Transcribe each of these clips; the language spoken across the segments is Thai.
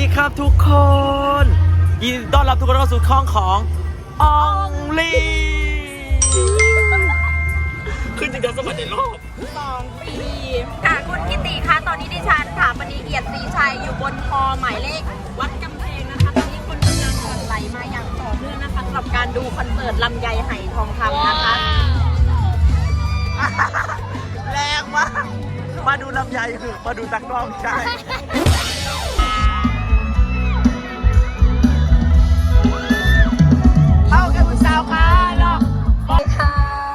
ดีครับทุกคน ยินดีต้อนรับทุกคนเข้าสู่ช่องของอองลีขึ้นจริงจังสมัยในรอบสองปีค่ะคุณกิติคะตอนนี้ดิฉันถาปณีเอียดศรีชัยอยู่บนฮอหมายเลข วัดกำแพงนะคะ ตอนนี้คนกำลังหลั่งไหลมาอย่างต่อเนื่องนะคะสำหรับการดูคอนเสิร์ตลำไยไหทองคำนะคะ แรงมากมาดูลำไยคือมาดูตากล้องใช่ เอากันคุณสาวค่ะหรอกค่ะ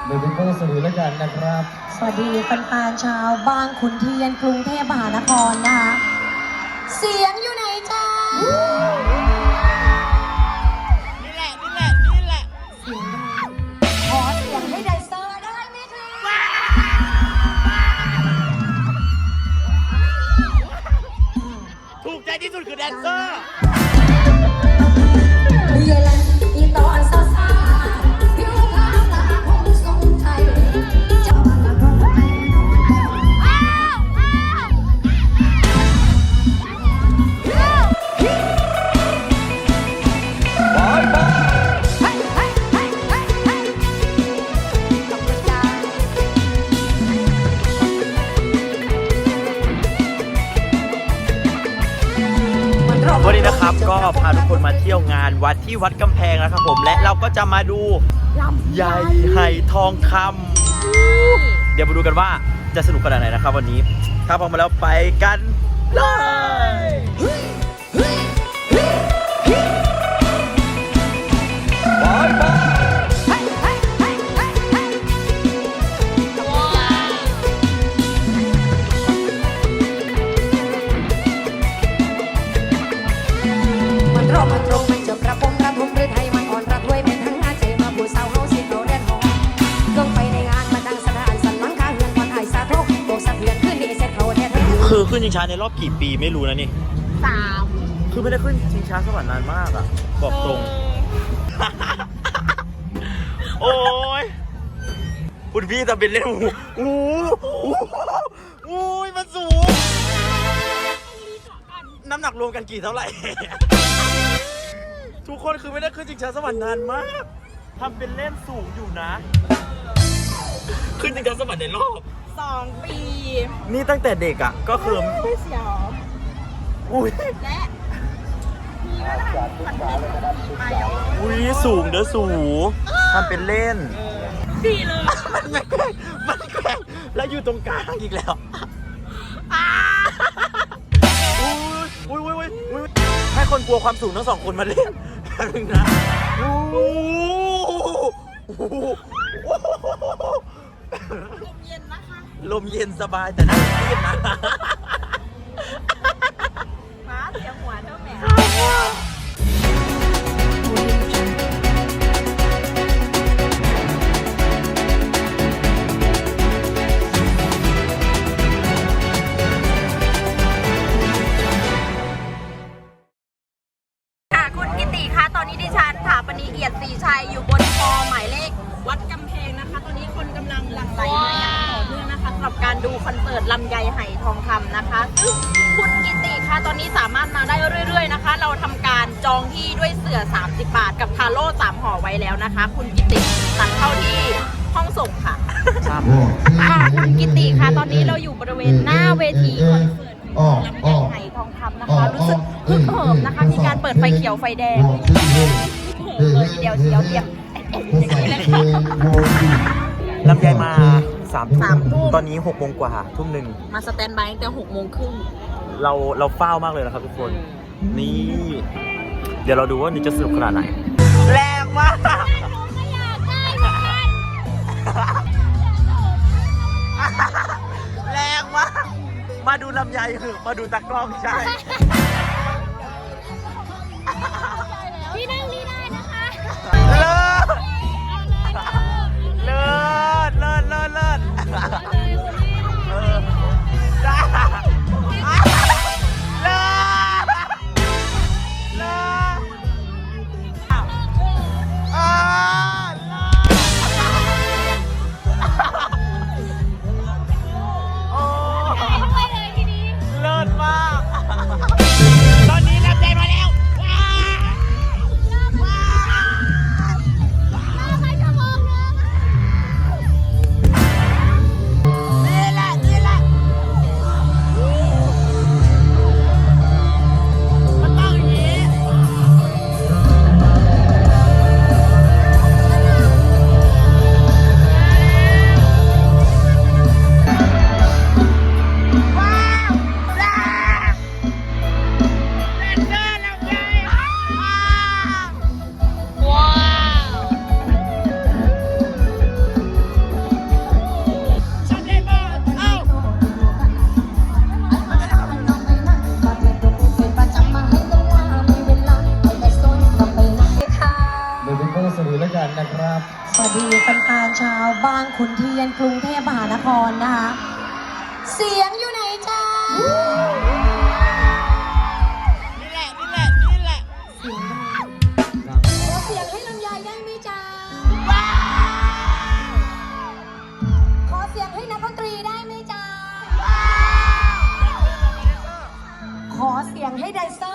เดี๋ยวเป็นก็สวัสดีแล้วกันนะครับ สวัสดีแฟนๆชาวบางขุนเทียนกรุงเทพมหานครนะคะ เสียงอยู่ไหนจ้า มาเที่ยวงานวัดที่วัดกำแพงนะครับผมและเราก็จะมาดูใหญ่ไหทองคำเดี๋ยวมาดูกันว่าจะสนุกขนาดไหนนะครับวันนี้ ถ้าพร้อมมาแล้วไปกันเลยมัน คือขึ้นชิงช้าในรอบกี่ปีไม่รู้นะนี่ สามคือไม่ได้ขึ้นชิงช้าสวรรค์นานมากอะบอกตรง โอ้ยคุณพี่จะเป็นเล่นหูหูหูหูยมันสูง น้ำหนักรวมกันกี่เท่าไหร่ ทุกคนคือไม่ได้ขึ้นชิงช้าสวรรค์นานมากทำเป็นเล่นสูงอยู่นะ ขึ้นชิงช้าสวรรค์ในรอบ สองปีนี่ตั้งแต่เด็กอะก็คือไม่เสียวอุ้ยและมีระดับคอนเสิร์ตมาอย่างอุ้ยสูงเด้อสูงทำเป็นเล่น ดีเลยมันไม่แกล้งมันแกล้งแล้วอยู่ตรงกลางอีกแล้วอุ้ยอุ้ยอุ้ยอุ้ยอุ้ยให้คนกลัวความสูงทั้งสองคนมาเล่นแป๊บนึงนะอู้หู มเย็นสบายแต่น้ำเครียดนะ ติคะตอนนี้สามารถมาได้เรื่อย ๆ นะคะ เราทำการจองที่ด้วยเสือ30 บาท กับคาโร่3ห่อไว้แล้วนะคะ คุณกิติตัดเข้าที่ห้องส่งค่ะครับค่ะคุณกิติคะตอนนี้เราอยู่บริเวณหน้าเวทีคอนเสิร์ตลำไยไหทองคำนะคะ รู้สึกฮึกเหิมนะคะ มีการเปิดไฟเขียวไฟแดงเลยทีเดียวเชียวเทียมอย่างนี้เลยค่ะลำไยมาสามสามทุ่ทุ่มมตอนนี้หกโมงกว่าทุ่มหนึ่งมาสแตนบายตั้งแต่หกโมงครึ่ง เราเราเฝ้ามากเลยนะครับทุกคน นี่ เดี๋ยวเราดูว่านี่จะสนุกขนาดไหน แรงมาก แรงมาก มาดูลำไยคือมาดูตากล้องใช่ ชาวบางขุนเทียนกรุงเทพมหานครนะคะ เสียงอยู่ไหนจ้านี่แหละ นี่แหละ นี่แหละ เสียงดังขอเสียงให้ลำไยได้ไหมจ้าขอเสียงให้นักดนตรีได้ไหมจ้าขอเสียงให้แดนเซอร์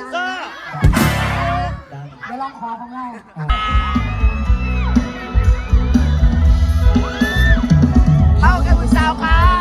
นเซอร์เดี๋ยวลองขอของเราเข้ากับผู้สาวขาเนา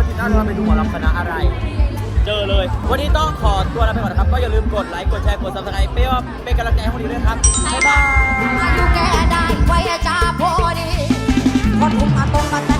ว่าที่หน้าเราไปดูหมอลำคณะอะไร เจอเลย วันนี้ต้องขอตัวลาไปก่อนนะครับ ก็อย่าลืมกดไลค์ กดแชร์ กดซับสไครป์เพื่อเป็นกำลังใจให้พวกนี้ด้วยครับ บ๊ายบาย อายุแกได้ไว้จะพอดีพอทุ่มมาตรงมาต